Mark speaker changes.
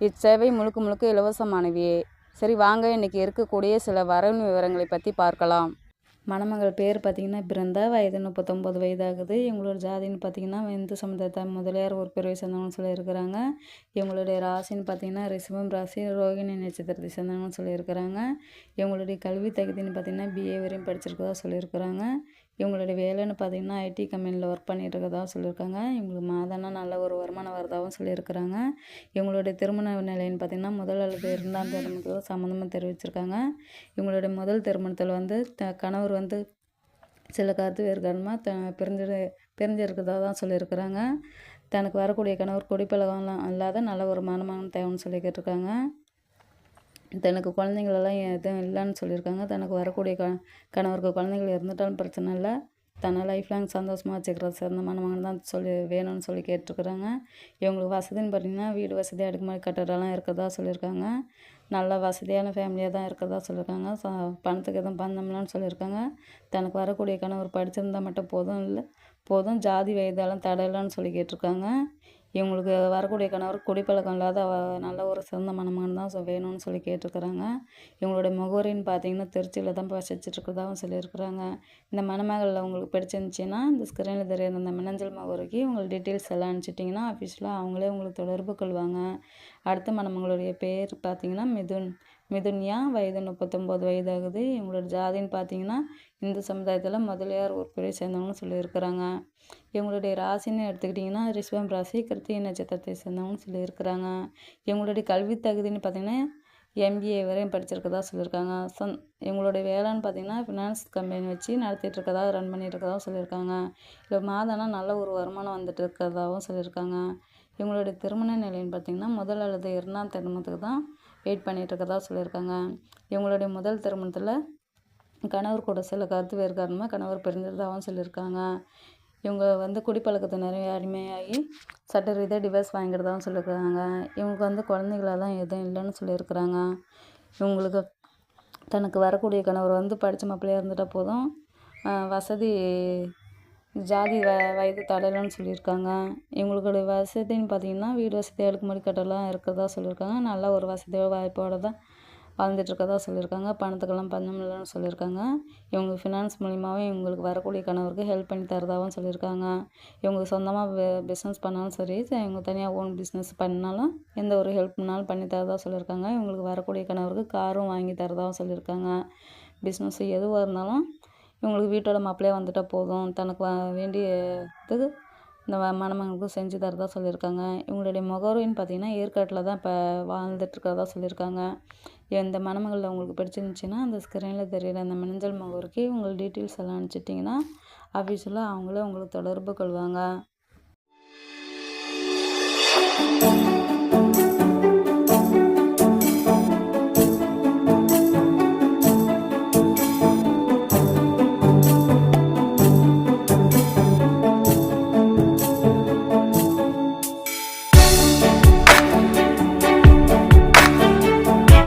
Speaker 1: இச்சேவை முழுக்க முழுக்க இலவசமானவையே. சரி வாங்க இன்றைக்கி இருக்கக்கூடிய சில வரவு விவரங்களை பற்றி பார்க்கலாம். மணமகள் பேர் பார்த்திங்கன்னா பிறந்தா வயது முப்பத்தொம்போது வயதாகுது. இவங்களோட ஜாதின்னு பார்த்திங்கன்னா இந்து சமுதாயத்தை முதலியார் ஒரு பிரிவை சேர்ந்தவங்கன்னு சொல்லியிருக்கிறாங்க. இவங்களுடைய ராசின்னு பார்த்திங்கன்னா ரிஷபம் ராசி ரோகிணி நட்சத்திரத்தை சேர்ந்தவங்கன்னு சொல்லியிருக்கிறாங்க. இவங்களுடைய கல்வி தகுதின்னு பார்த்திங்கன்னா பிஏ வரையும் படிச்சிருக்கதா சொல்லியிருக்கிறாங்க. இவங்களுடைய வேலைன்னு பார்த்திங்கன்னா ஐடி கம்பெனியில் ஒர்க் பண்ணிகிட்டு இருக்கதா சொல்லியிருக்காங்க. இவங்களுக்கு மாதம்னா நல்ல ஒரு வருமானம் வரதாகவும் சொல்லியிருக்கிறாங்க. இவங்களுடைய திருமண நிலைன்னு பார்த்திங்கன்னா முதல் அல்லது இரண்டாம் திருமணத்தில் சம்மந்தமாக தெரிவிச்சிருக்காங்க. இவங்களுடைய முதல் திருமணத்தில் வந்து த கணவர் வந்து சில கருத்து வேறுகாரணமாக த பிரிஞ்சு பிரிஞ்சிருக்கிறதா தான் சொல்லியிருக்கிறாங்க. தனக்கு வரக்கூடிய கணவர் குடிப்பழகம்லாம் இல்லாத நல்ல ஒரு மனமான தேவைன்னு சொல்லி கேட்டிருக்காங்க. தனக்கு குழந்தைங்களெல்லாம் எதுவும் இல்லைன்னு சொல்லியிருக்காங்க. தனக்கு வரக்கூடிய க கணவருக்கு குழந்தைகள் இருந்துட்டாலும் பிரச்சனை இல்லை. தன்னை லைஃப் லாங் சந்தோஷமாக வச்சுக்கிறது சிறந்த மகன் தான் சொல்லி வேணும்னு சொல்லி கேட்டிருக்குறாங்க. இவங்களுக்கு வசதின்னு பார்த்தீங்கன்னா வீடு வசதி அடுக்குமாடி கட்டடம்லாம் இருக்கிறதா சொல்லியிருக்காங்க. நல்ல வசதியான ஃபேமிலியாக தான் இருக்கிறதா சொல்லியிருக்காங்க. ச பணத்துக்கு எதுவும் பந்தம்லான்னு சொல்லியிருக்காங்க. தனக்கு வரக்கூடிய கணவர் படிச்சிருந்தால் மட்டும் போதும் இல்லை போதும். ஜாதி வயதெல்லாம் தடையிலான்னு சொல்லி கேட்டிருக்காங்க. இவங்களுக்கு வரக்கூடிய கணவர் குடிப்பழக்கம் இல்லாத நல்ல ஒரு சிறந்த மணமகன் தான் வேணும்னு சொல்லி கேட்டிருக்கிறாங்க. இவங்களுடைய முகவரின்னு பார்த்தீங்கன்னா திருச்சியில் தான் வசிச்சிட்ருக்கிறதாகவும் சொல்லியிருக்கிறாங்க. இந்த மணமகளில் உங்களுக்கு பிடிச்சிருந்துச்சின்னா இந்த ஸ்க்ரீனில் தெரியுற இந்த மின்னஞ்சல் முகவரிக்கு உங்கள் டீட்டெயில்ஸ் எல்லாம் அனுப்பிச்சிட்டிங்கன்னா ஆஃபீஸில் அவங்களே உங்களுக்கு தொடர்பு கொள்வாங்க. அடுத்த மணமகளுடைய பேர் பார்த்தீங்கன்னா மிதுன். மிதுன்யா வயது முப்பத்தொம்போது வயதாகுது. இவங்களோட ஜாதின்னு பார்த்தீங்கன்னா இந்து சமுதாயத்தில் முதலியார் உறுப்பினை சேர்ந்தவங்கன்னு சொல்லியிருக்கிறாங்க. இவங்களுடைய ராசின்னு எடுத்துக்கிட்டிங்கன்னா ரிஷ்வம் ராசி கிருத்திகை நட்சத்திரத்தை சேர்ந்தவங்கன்னு சொல்லியிருக்கிறாங்க. இவங்களுடைய கல்வி தகுதின்னு பார்த்தீங்கன்னா எம்பிஏ வரையும் படிச்சிருக்கதா சொல்லியிருக்காங்க. சந் இவங்களுடைய வேலைன்னு பார்த்திங்கன்னா ஃபினான்ஸ் கம்பெனி வச்சு நடத்திட்டு இருக்கதா ரன் பண்ணிட்டு இருக்கதா சொல்லியிருக்காங்க. இல்லை மாதம்னா நல்ல ஒரு வருமானம் வந்துட்டு இருக்கிறதாகவும் சொல்லியிருக்காங்க. இவங்களுடைய திருமண நிலைன்னு பார்த்தீங்கன்னா முதல் அல்லது இரண்டாம் திருமணத்துக்கு தான் வெயிட் பண்ணிகிட்ருக்கதா சொல்லியிருக்காங்க. இவங்களுடைய முதல் திருமணத்தில் கணவர் கூட சில கருத்து வேறு காரணமாக கணவர் பிரிஞ்சதாகவும் சொல்லியிருக்காங்க. இவங்க வந்து குடிப்பழக்கத்தை நிறைய அடிமையாகி சட்ட ரீதியாக டிவைஸ் வாங்கிக்கிறதாகவும் சொல்லியிருக்காங்க. இவங்களுக்கு வந்து குழந்தைகளெல்லாம் எதுவும் இல்லைன்னு சொல்லியிருக்கிறாங்க. இவங்களுக்கு தனக்கு வரக்கூடிய கணவர் வந்து படித்த மாப்பிள்ளையாக இருந்துட்டால் போதும். வசதி ஜாதி வ வயது தடையில்லைன்னு சொல்லியிருக்காங்க. இவங்களுடைய வசதின்னு பார்த்தீங்கன்னா வீடு வசதி அடுக்குமாடி கட்டெல்லாம் இருக்கிறதா சொல்லியிருக்காங்க. நல்ல ஒரு வசதியோட வாய்ப்போடு தான் வாழ்ந்துட்டுருக்கதா சொல்லியிருக்காங்க. பணத்துக்கெல்லாம் பஞ்சம் இல்லைன்னு சொல்லியிருக்காங்க. இவங்க ஃபினான்ஸ் மூலிமாவே இவங்களுக்கு வரக்கூடிய கணவருக்கு ஹெல்ப் பண்ணி தரதாகவும் சொல்லியிருக்காங்க. இவங்க சொந்தமாக பிஸ்னஸ் பண்ணாலும் சரி இவங்க தனியாக ஓன் பிஸ்னஸ் பண்ணாலும் எந்த ஒரு ஹெல்ப்னாலும் பண்ணி தரதாக சொல்லியிருக்காங்க. இவங்களுக்கு வரக்கூடிய கணவருக்கு காரும் வாங்கி தரதாகவும் சொல்லியிருக்காங்க. பிஸ்னஸ் எதுவாக இருந்தாலும் இவங்களுக்கு வீட்டோட மாப்பிள்ளையாக வந்துட்டால் போதும். தனக்கு வேண்டியதுக்கு இந்த மணமகனுக்கு செஞ்சு தரதா சொல்லியிருக்காங்க. இவங்களுடைய முகவரின்னு பார்த்தீங்கன்னா ஏற்காட்டில் தான் இப்போ வாழ்ந்துட்டுருக்கிறதா சொல்லியிருக்காங்க. இந்த மணமகளில் உங்களுக்கு பிடிச்சிருந்துச்சின்னா அந்த ஸ்க்ரீனில் தெரியிற அந்த மினஞ்சல் முகவரிக்கு உங்கள் டீட்டெயில்ஸ் எல்லாம் அனுப்பிச்சிட்டிங்கன்னா ஆஃபீஸில் அவங்களே உங்களுக்கு தொடர்பு கொள்வாங்க.